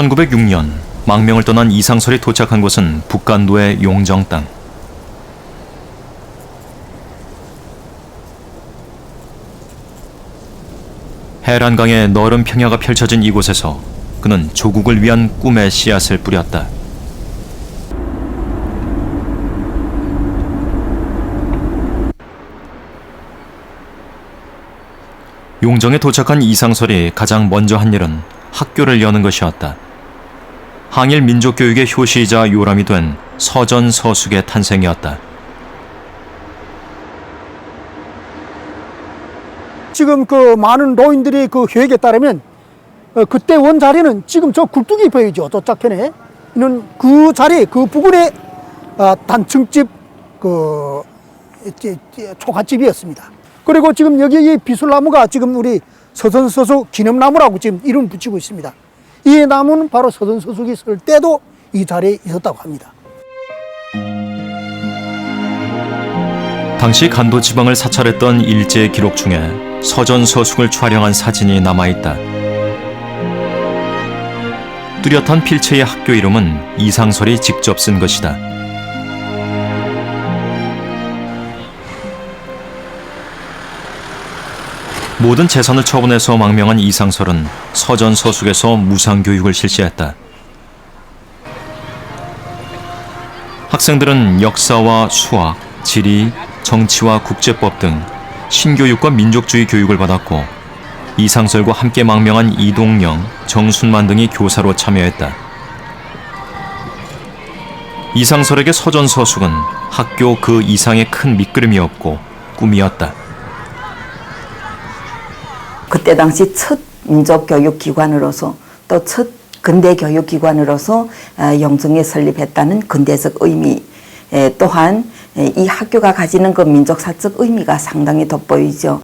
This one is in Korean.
1906년 망명을 떠난 이상설이 도착한 곳은 북간도의 용정 땅. 해란강의 너른 평야가 펼쳐진 이곳에서 그는 조국을 위한 꿈의 씨앗을 뿌렸다. 용정에 도착한 이상설이 가장 먼저 한 일은 학교를 여는 것이었다. 항일 민족 교육의 효시이자 요람이 된 서전 서숙의 탄생이었다. 지금 그 많은 노인들이 그 계획에 따르면 어, 그때 원 자리는 지금 저 굴뚝이 보이죠 저짝편에 있는 그 자리 그 부근에 어, 단층집 그 이제- 초가집이었습니다. 그리고 지금 여기 이 비술나무가 지금 우리 서선서수 기념나무라고 지금 이름 붙이고 있습니다. 이 나무는 바로 서선서숙이 설 때도 이 자리에 있었다고 합니다. 당시 간도 지방을 사찰했던 일제 기록 중에 서전 서숙을 촬영한 사진이 남아 있다. 뚜렷한 필체의 학교 이름은 이상설이 직접 쓴 것이다. 모든 재산을 처분해서 망명한 이상설은 서전 서숙에서 무상 교육을 실시했다. 학생들은 역사와 수학, 지리, 정치와 국제법 등 신교육과 민족주의 교육을 받았고 이상설과 함께 망명한 이동영, 정순만 등이 교사로 참여했다. 이상설에게 서전서숙은 학교 그 이상의 큰 밑그림이었고 꿈이었다. 그때 당시 첫 민족 교육 기관으로서 또 첫 근대 교육 기관으로서 어, 영정에 설립했다는 근대적 의미 에, 또한 에, 이 학교가 가지는 그 민족사적 의미가 상당히 돋보이죠.